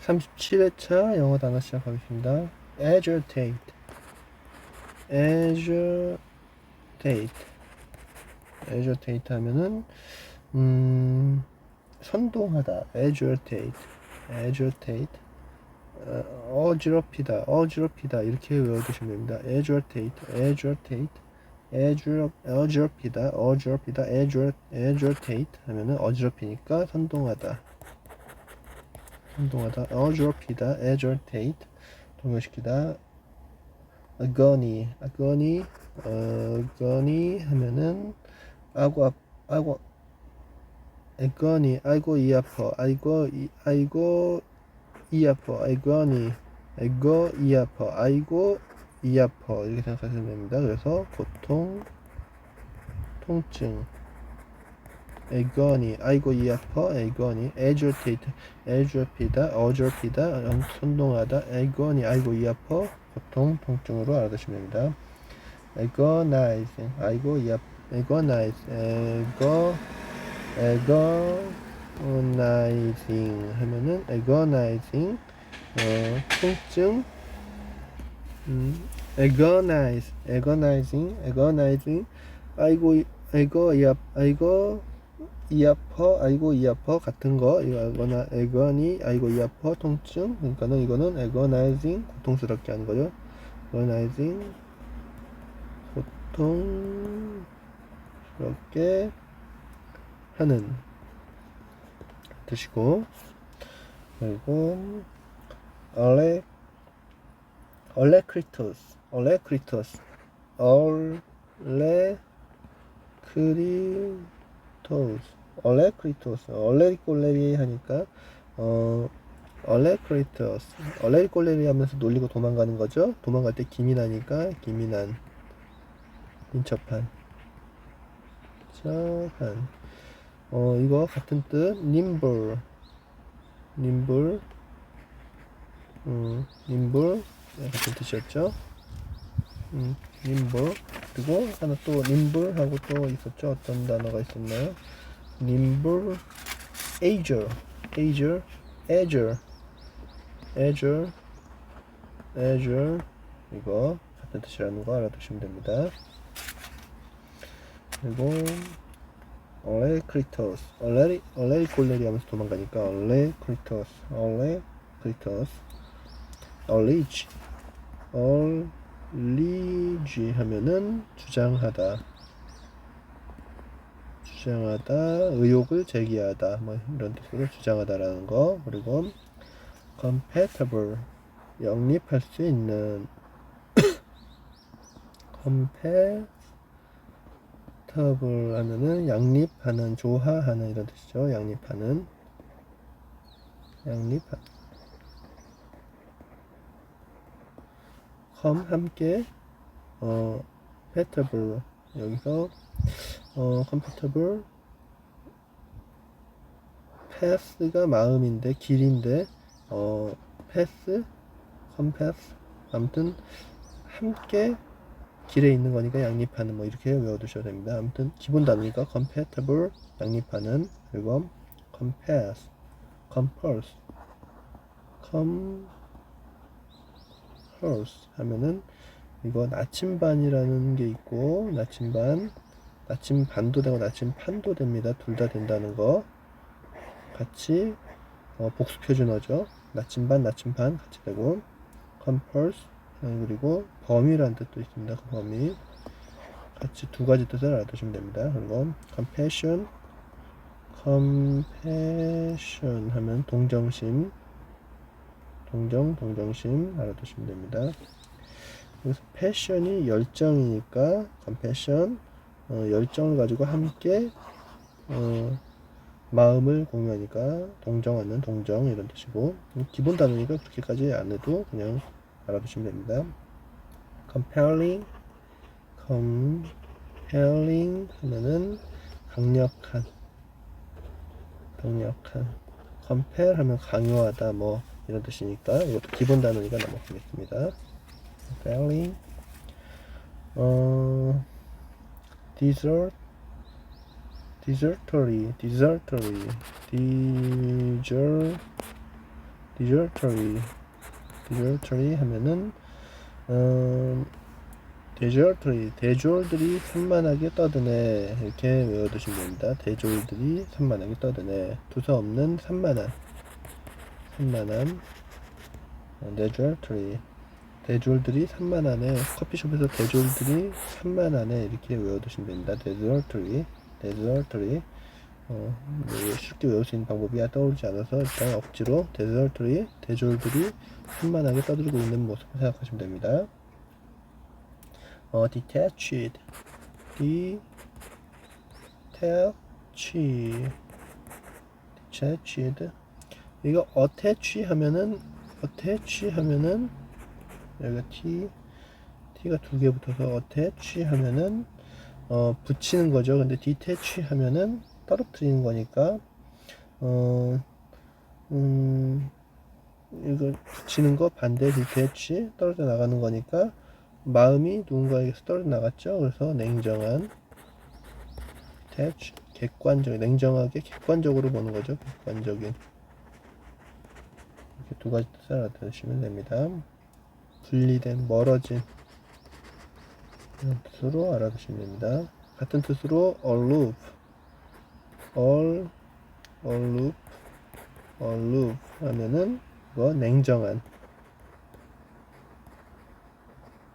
37회차 영어 단어 시작하겠습니다. agitate, agitate, agitate 하면은 음 선동하다, agitate, agitate, 어, 어지럽히다, 어지럽히다. 이렇게 외워두시면 됩니다. agitate, agitate, agi럽, 어지럽히다, 어지럽히다, agitate 하면은 어지럽히니까 선동하다. 운동하다, 어지럽히다, agitate, 동요시키다, agony, agony, 어, agony 하면은 아고 아- 아고 agony, 아이고 이 아파, 아이고 이 아이고 이 아파, agony, 아이고 이 아파, 아이고 이 아파. 이렇게 생각하시면 됩니다. 그래서 고통, 통증. Agony, 아이고 이 아파, agony, agitate, agitate, 어지럽히다, 선동하다, agony, 아이고 이 아파, 고통, 통증으로 알아두시면 됩니다. agonizing, 아이고 이 아파, agonize, ego, agonizing 하면은 agonizing, 어, 통증, 음, agonize, agonizing, agonizing, 아이고, 이- 아이고, 이 아, 아이고, 이 아파, 아이고, 이 아파 같은 거, 이거 아거나, 애거니, 아이고, 이 아파, 통증. 그러니까는 이거는 agonizing, 고통스럽게 하는 거죠. agonizing, 고통스럽게 하는 뜻이고, 그리고, 얼레, 얼레크리토스, 얼레크리토스, 얼레크리토스, 얼레 크리토스, 얼레리 꼴레리 하니까, 어, 얼레 크리토스, 얼레리 꼴레리 하면서 놀리고 도망가는 거죠. 도망갈 때 기민하니까, 기민한, 민첩한, 민첩한. 어, 이거 같은 뜻, nimble, nimble, 음, nimble, 네, 같은 뜻이었죠. 음, nimble. 그리고 하나 또 nimble 하고 또 있었죠. 어떤 단어가 있었나요? Nimble, agile, agile, agile, agile, agile. 이거 같은 뜻이라는 거 알아두시면 됩니다. 그리고 얼레 크리토스, 얼레리, 얼레리 꼴레리 하면서 도망가니까 얼레 크리토스, 얼레 크리토스, 얼리지, 얼리지 하면은 주장하다, 주장하다, 의혹을 제기하다, 뭐 이런 뜻으로 주장하다라는 거. 그리고 compatible, 영립할 수 있는 compatible 하면은 양립하는, 조화하는 이런 뜻이죠. 양립하는, 양립하. com 함께 어 compatible 여기서 어 compatible path가 마음인데 길인데 어 path compass 아무튼 함께 길에 있는 거니까 양립하는 뭐 이렇게 외워두셔도 됩니다. 아무튼 기본 단위가 compatible 양립하는 그리고 compass compulse com 헐스 하면은 이거 나침반이라는 게 있고 나침반 나침반도 되고 나침판도 됩니다. 둘 다 된다는 거 같이 어, 복수 표준어죠. 나침반 나침판 같이 되고 compulse 어, 그리고 범위라는 뜻도 있습니다. 그 범위 같이 두 가지 뜻을 알아두시면 됩니다. 그리고 compassion 하면 동정심 동정, 동정심 알아두시면 됩니다. 그래서 패션이 열정이니까 compassion, 어, 열정을 가지고 함께 어, 마음을 공유하니까 동정하는 동정 이런 뜻이고 기본 단어니까 그렇게까지 안 해도 그냥 알아두시면 됩니다. compelling, compelling 하면은 강력한, 강력한, compel 하면 강요하다 뭐 이런 뜻이니까 이것도 기본 단어니까 넘어가겠습니다. failing, 어, desert, desertory, desertory, desert, desultory desultory 하면은 음, 대졸들이 대졸들이 산만하게 떠드네. 이렇게 외워두시면 됩니다. 대졸들이 산만하게 떠드네. 두서 없는 산만한 산만한 어, 대졸들이 대졸들이 산만하네 커피숍에서 대졸들이 산만하네 이렇게 외워두시면 됩니다. 대졸들이 대졸들이 어, 뭐 쉽게 외울 수 있는 방법이 떠오르지 않아서 일단 억지로 대졸들이 대졸들이 산만하게 떠들고 있는 모습을 생각하시면 됩니다. 어, detached, detached, detached. 이거 attach 하면은 attach 하면은 여기가 t t가 두 개 붙어서 attach 하면은 어 붙이는 거죠. 근데 detach 하면은 떨어뜨리는 거니까 어 음, 이거 붙이는 거 반대 detach 떨어져 나가는 거니까 마음이 누군가에게서 떨어져 나갔죠. 그래서 냉정한 detach 객관적 냉정하게 객관적으로 보는 거죠. 객관적인 이렇게 두 가지 뜻을 알아두시면 됩니다. 분리된 멀어진 이런 뜻으로 알아두시면 됩니다. 같은 뜻으로 aloof, all, aloof, aloof 하면은 뭐 냉정한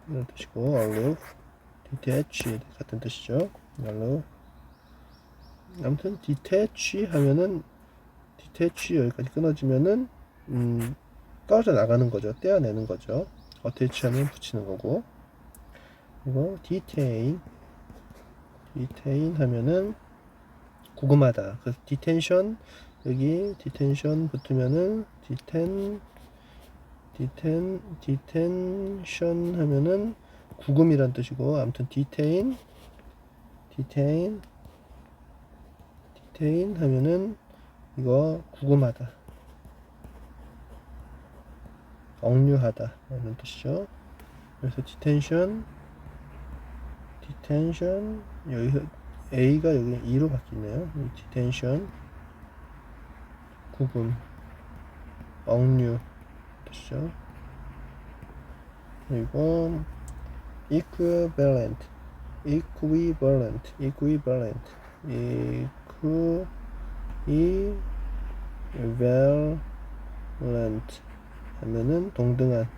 이런 뜻이고 aloof, detached 같은 뜻이죠. aloof. 아무튼 detach 하면은 detach 여기까지 끊어지면은 음, 떨어져 나가는 거죠. 떼어내는 거죠. 하면 붙이는 거고 그리고 detain detain 하면은 구금하다. 그래서 detention 여기 detention 붙으면은 detain detain detention 하면은 구금이란 뜻이고 아무튼 detain detain detain 하면은 이거 구금하다 억류하다 라는 뜻이죠 그래서 detention detention 여기서 A가 여기 2로 바뀌네요 이 detention 구금 억류 뜻이죠 그리고 equivalent equivalent equivalent equivalent 하면은 동등한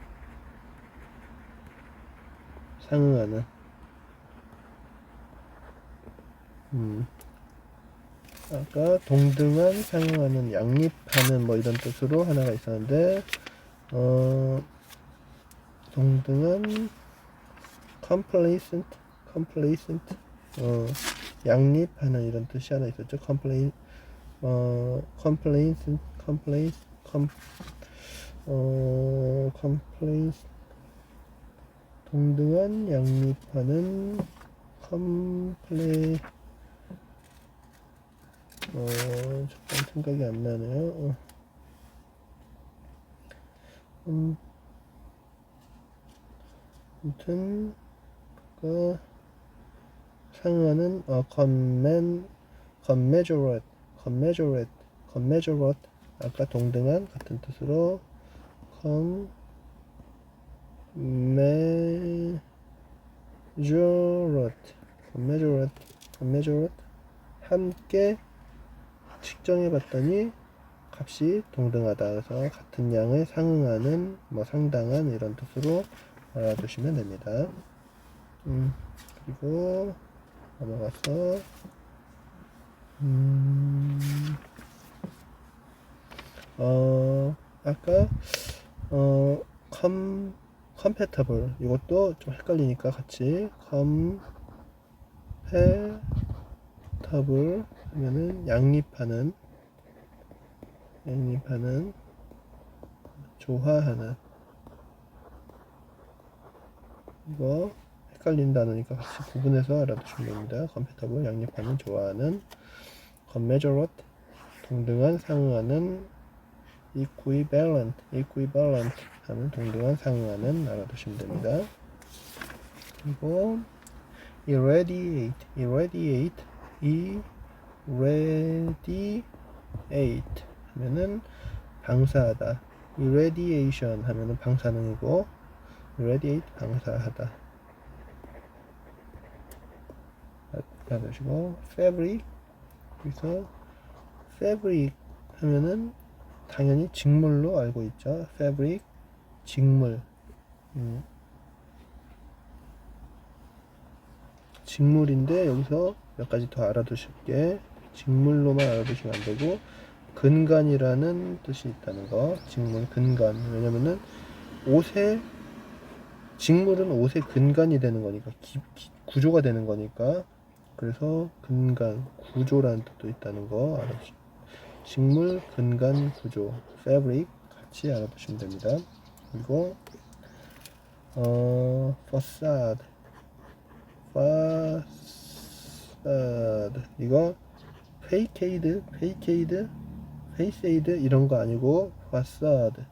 상응하는 음 아까 동등한 상응하는 양립하는 뭐 이런 뜻으로 하나가 있었는데 어 동등한 complacent complacent 어 양립하는 이런 뜻이 하나 있었죠. Complain 어 complacent complace com 어 complace 동등한 양립하는 컴플레 어 잠깐 생각이 안 나네요. 어. 음, 아무튼 그 상하는 어 건메조렛 건메조렛 아까 동등한 같은 뜻으로 건메조렛 건메조렛 건메조렛 함께 측정해 봤더니 값이 동등하다. 그래서 같은 양을 상응하는 뭐 상당한 이런 뜻으로 알아두시면 됩니다. 음, 그리고 넘어가서 음, 어, 아까 어, 컴 컴패터블 이것도 좀 헷갈리니까 같이 컴패터블 하면은 양립하는 양립하는 조화하는 이거 헷갈린 단어니까 같이 구분해서 알아두시면 됩니다. 컴패터블 양립하는 좋아하는 건메저롯 동등한 상응하는 equivalent equivalent 하면 동등한 상응하는 알아두시면 됩니다. 그리고 irradiate irradiate irradiate 하면은 방사하다 irradiation 하면은 방사능이고 irradiate 방사하다 받으시고 fabric 그래서 fabric 하면은 당연히 직물로 알고 있죠. fabric 직물. 음. 직물인데 여기서 몇 가지 더 알아두실 게 직물로만 알아두시면 안 되고 근간이라는 뜻이 있다는 거. 직물 근간. 왜냐면은 옷의 직물은 옷의 근간이 되는 거니까 기- 기- 구조가 되는 거니까. 그래서 근간 구조라는 뜻도 있다는 거 알아두시 직물 근간 구조 fabric 같이 알아두시면 됩니다. 그리고 어 facade facade. 이거 페이케이드 페이케이드 페이세이드 이런 거 아니고 facade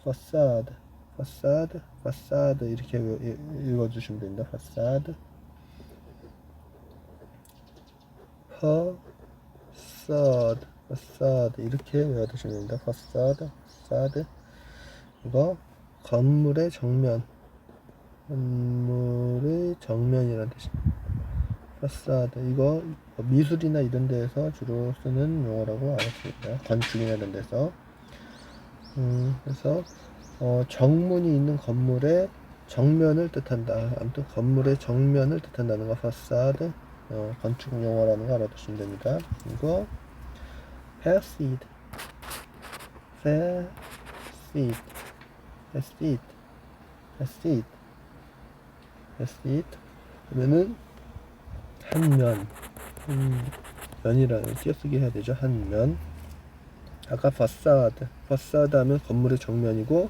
facade facade facade 이렇게 읽- 읽어주시면 됩니다 facade 이렇게 외워두시면 됩니다 facade facade 이거 건물의 정면. 건물의 정면이라는 뜻입니다. 파사드. 이거 미술이나 이런 데에서 주로 쓰는 용어라고 알았습니다. 건축이나 이런 데서. 음, 그래서 어, 정문이 있는 건물의 정면을 뜻한다. 아무튼 건물의 정면을 뜻한다는 거 파사드 어, 건축 용어라는 거 알아두시면 됩니다. 이거 facade facade facade facade facade 하면은 한 면. 한 면이라는 띄어쓰기 해야 되죠. 한 면. 아까 파사드 파사드 하면 건물의 정면이고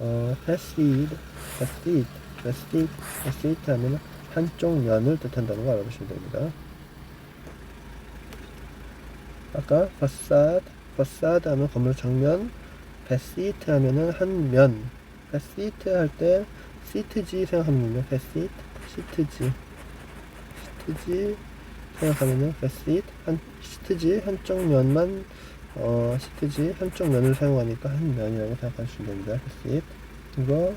어 facade facade facade facade 하면 한쪽 면을 뜻한다는 거 알아두시면 됩니다 아까 facade facade 하면 건물 정면 facade 하면은 한면. facade 할때 시트지 생각하면요 facade 시트지. 시트지 생각하면은 facade 한 시트지 한쪽 면만 어 시트지 한쪽 면을 사용하니까 한 면이라고 생각하시면 됩니다. facade 이거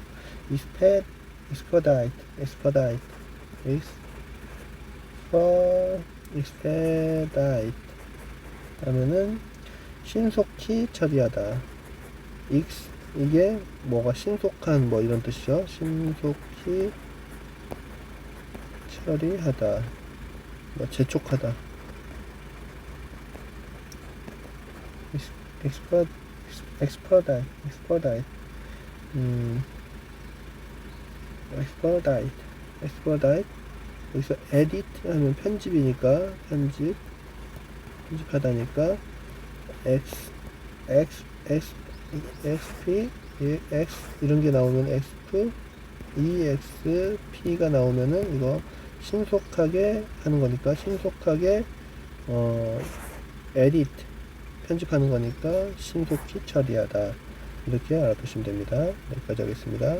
exped expedite expedite exper 하면은 신속히 처리하다. X 이게 뭐가 신속한 뭐 이런 뜻이죠? 신속히 처리하다. 뭐 재촉하다. 엑스퍼 엑스퍼다이 엑스퍼다이 음 엑스퍼다이 엑스퍼다이 여기서 에디트 하면 편집이니까 편집 편집하다니까 x x x xp x 이런 게 나오면 xp EXP가 나오면은 이거 신속하게 하는 거니까 신속하게 어 에디트 편집하는 거니까 신속히 처리하다 이렇게 알아두시면 됩니다. 여기까지 하겠습니다.